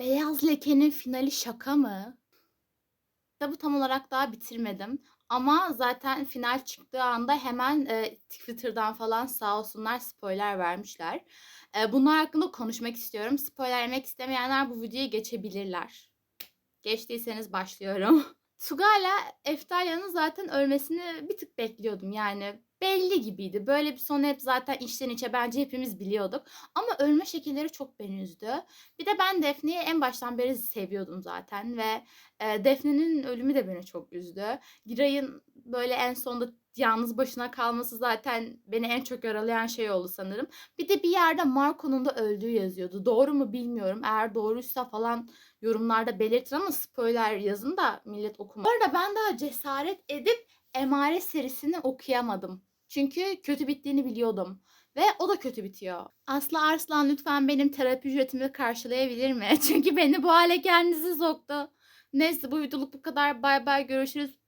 Beyaz Leke'nin finali şaka mı? Kitabı tam olarak daha bitirmedim. Ama zaten final çıktığı anda hemen e, Twitter'dan falan sağ olsunlar spoiler vermişler. E, bunlar hakkında konuşmak istiyorum. Spoiler yemek istemeyenler bu videoyu geçebilirler. Geçtiyseniz başlıyorum. Tugay'la Eftalya'nın zaten ölmesini bir tık bekliyordum. Yani belli gibiydi. Böyle bir sonu hep zaten içten içe bence hepimiz biliyorduk. Ama ölme şekilleri çok beni üzdü. Bir de ben Defne'yi en baştan beri seviyordum zaten ve e, Defne'nin ölümü de beni çok üzdü. Giray'ın böyle en sonunda yalnız başına kalması zaten beni en çok yaralayan şey oldu sanırım. Bir de bir yerde Marco'nun da öldüğü yazıyordu. Doğru mu bilmiyorum. Eğer doğruysa falan yorumlarda belirtin ama spoiler yazın da millet okuma. Bu arada ben daha cesaret edip Emare serisini okuyamadım. Çünkü kötü bittiğini biliyordum. Ve o da kötü bitiyor. Aslı Arslan lütfen benim terapi ücretimi karşılayabilir mi? Çünkü beni bu hale kendisi soktu. Neyse bu videoluk bu kadar. Bay bay görüşürüz.